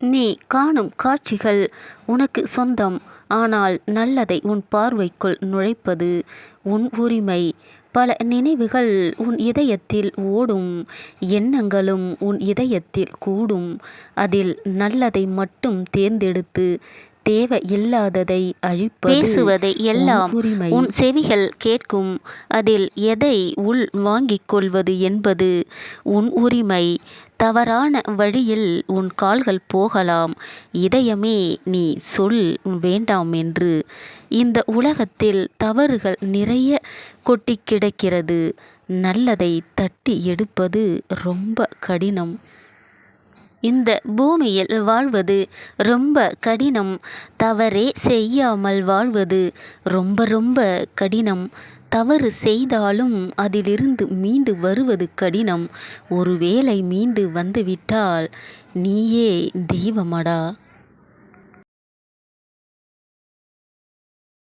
நீ காணும் காட்சிகள் உனக்கு சொந்தம். ஆனால் நல்லதை உன் பார்வைக்குள் நுழைப்பது உன் உரிமை. பல நினைவுகள் உன் இதயத்தில் ஓடும். எண்ணங்களும் உன் இதயத்தில் கூடும். அதில் நல்லதை மட்டும் தேர்ந்தெடுத்து தேவையில்லாததை அழிப்பது பேசுவதை எல்லாம். உன் செவிகள் கேட்கும். அதில் எதை உள் வாங்கிக் கொள்வது என்பது உன் உரிமை. தவறான வழியில் உன் கால்கள் போகலாம். இதயமே நீ சொல் வேண்டாமென்று. இந்த உலகத்தில் தவறுகள் நிறைய கொட்டிக் கிடக்கிறது. நல்லதை தட்டி எடுப்பது ரொம்ப கடினம். இந்த பூமியில் வாழ்வது ரொம்ப கடினம். தவறே செய்யாமல் வாழ்வது ரொம்ப ரொம்ப கடினம். தவறு செய்தாலும் அதிலிருந்து மீண்டு வருவது கடினம். ஒருவேளை மீண்டு வந்துவிட்டால் நீயே தெய்வமடா.